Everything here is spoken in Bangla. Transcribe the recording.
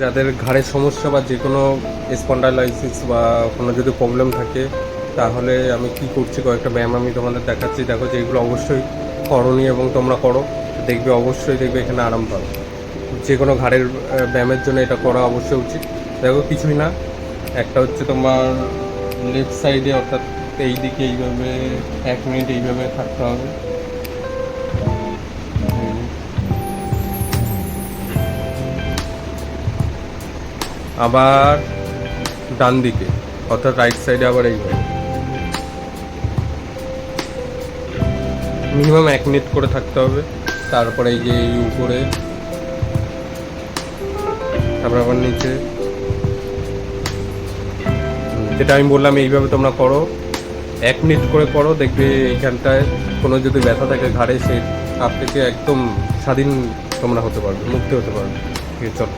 যাদের ঘাড়ের সমস্যা বা যে কোনো স্পন্ডালাইসিস বা কোনো যদি প্রবলেম থাকে, তাহলে আমি কি করছি? কয়েকটা ব্যায়াম আমি তোমাদের দেখাচ্ছি। দেখো যে এগুলো অবশ্যই করণীয় এবং তোমরা করো। দেখবে অবশ্যই দেখবে এখানে আরাম পাবে। যে কোনো ঘাড়ের ব্যায়ামের জন্য এটা করা অবশ্যই উচিত। দেখো কিছুই না। একটা হচ্ছে তোমার লেফট সাইডে অর্থাৎ এই দিকে এইভাবে, এক মিনিট এইভাবে থাকতে হবে। আবার ডান দিকে, অর্থাৎ রাইট সাইডে আবার এইভাবে মিনিমাম এক মিনিট করে থাকতে হবে, তারপরে এই যে এই উপরে, তারপর আবার নিচে। যেটা আমি বললাম, এইভাবে তোমরা করো। এক মিনিট করে করো, দেখবে এইখানটায় কোনো যদি ব্যথা থাকে ঘাড়ে সেই তার থেকে একদম স্বাধীন তোমরা হতে পারবে, মুক্তি হতে পারবে। ঠিক আছে, চলো।